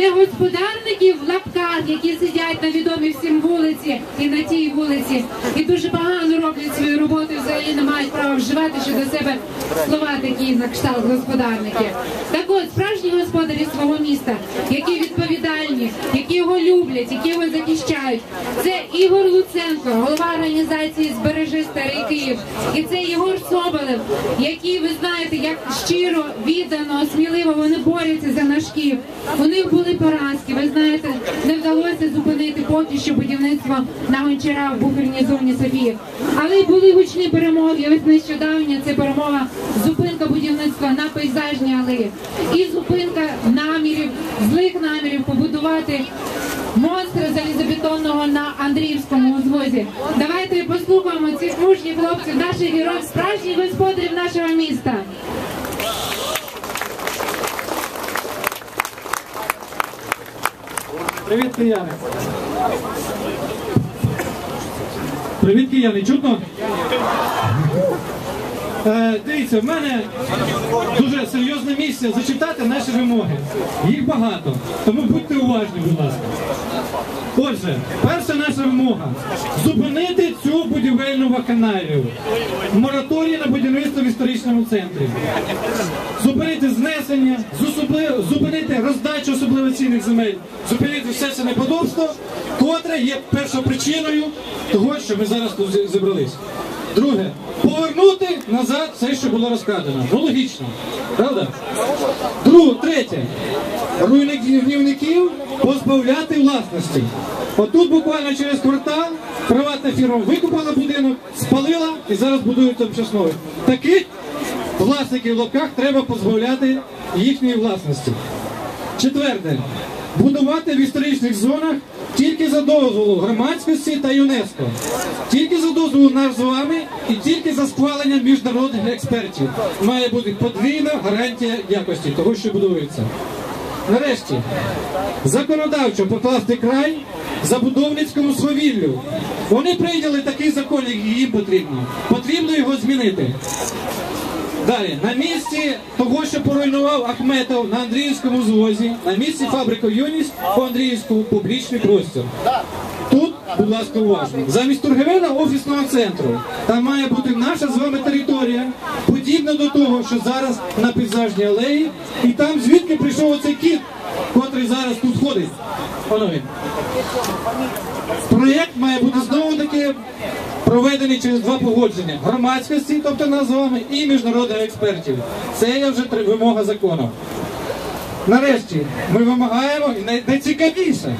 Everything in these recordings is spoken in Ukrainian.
не господарників в лапках, які сидять на відомій всім вулиці і на тій вулиці, і дуже погано роблять свою роботу, взагалі не мають права вживати ще до себе слова такі на кшталт господарники. Так от, справжні господарі свого міста, які які його люблять, які його захищають, це Ігор Луценко, голова організації Збережи Старий Київ, і це Єгор Соболев, який ви знаєте, як щиро, віддано, сміливо вони борються за наш Київ. У них були поразки. Ви знаєте, не вдалося зупинити поки що будівництво на гончара в буферній зоні Софії. Але були гучні перемоги. Ось нещодавно це перемога зупинка будівництва на пейзажній алеї і зупинка намірів, злих намірів побудувати монстра залізобетонного на Андріївському узвозі. Давайте послухаємо цих мужніх хлопців, наших героїв, справжніх господарів нашого міста. Привіт, кияни. Привіт, кияни. Чутно? Е, дивіться, в мене серйозне місце зачитати наші вимоги. Їх багато, тому будьте уважні, будь ласка. Отже, перша наша вимога зупинити цю будівельну вакханалію. Мораторій на будівництво в історичному центрі. Зупинити знесення, зупинити роздачу особливо цінних земель, зупинити все це неподобство, котре є першопричиною того, що ми зараз тут зі- зібрались. Друге, повернути назад все, що було розкрадено. Ну логічно, правда? Друге, третє, руйнівників позбавляти власності. Отут буквально через квартал приватна фірма викупила будинок, спалила і зараз будують там. Таких власників в лапках треба позбавляти їхньої власності. Четверте. Будувати в історичних зонах тільки за дозволу громадськості та ЮНЕСКО. Тільки за дозволу нас з вами і тільки за схваленням міжнародних експертів. Має бути подвійна гарантія якості того, що будується. Нарешті, законодавчо покласти край забудовницькому свавіллю. Вони прийняли такий закон, як їм потрібно. Потрібно його змінити. Далі, на місці того, що поруйнував Ахметов на Андріївському звозі, на місці фабрика Юність по Андріївському публічний простір. Тут, будь ласка, уважно. Замість торгівельного офісного центру там має бути наша з вами територія, подібна до того, що зараз на пейзажній алеї, і там звідки прийшов оцей кіт, котрий зараз тут ходить. Воно він. Проєкт має бути знову таки проведений через два погодження громадськості, тобто нас з вами, і міжнародних експертів. Це є вже вимога закону. Нарешті ми вимагаємо, і найцікавіше,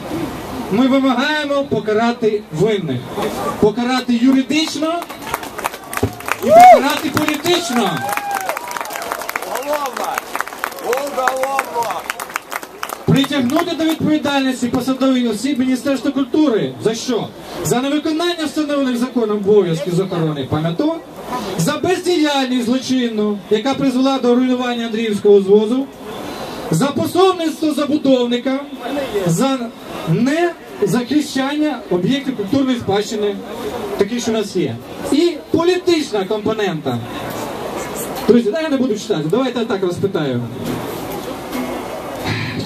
ми вимагаємо покарати винних, покарати юридично і покарати політично. Уголовно! Уголовно! Притягнути до відповідальності посадових осіб Міністерства культури. За що? За невиконання встановлених законом обов'язків з охорони пам'яток, за бездіяльність злочинну, яка призвела до руйнування Андріївського звозу, за пособництво забудовника, за незахищання об'єктів культурної спадщини, такі, що у нас є. І політична компонента. Друзі, я не буду читати, давайте я так розпитаю.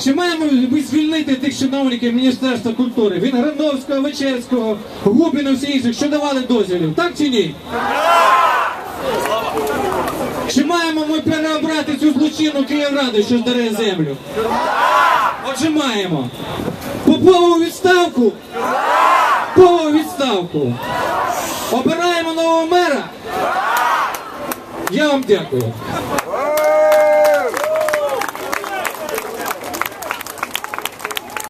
Чи маємо ми звільнити тих чиновників Міністерства культури, Вінграновського, Вечерського, Губіна, всі інших, що давали дозвілів, так чи ні? Чи маємо ми переобрати цю злочинну Київраду, що здаре землю? Отже, маємо. Попову відставку? Попову відставку. Обираємо нового мера? Я вам дякую.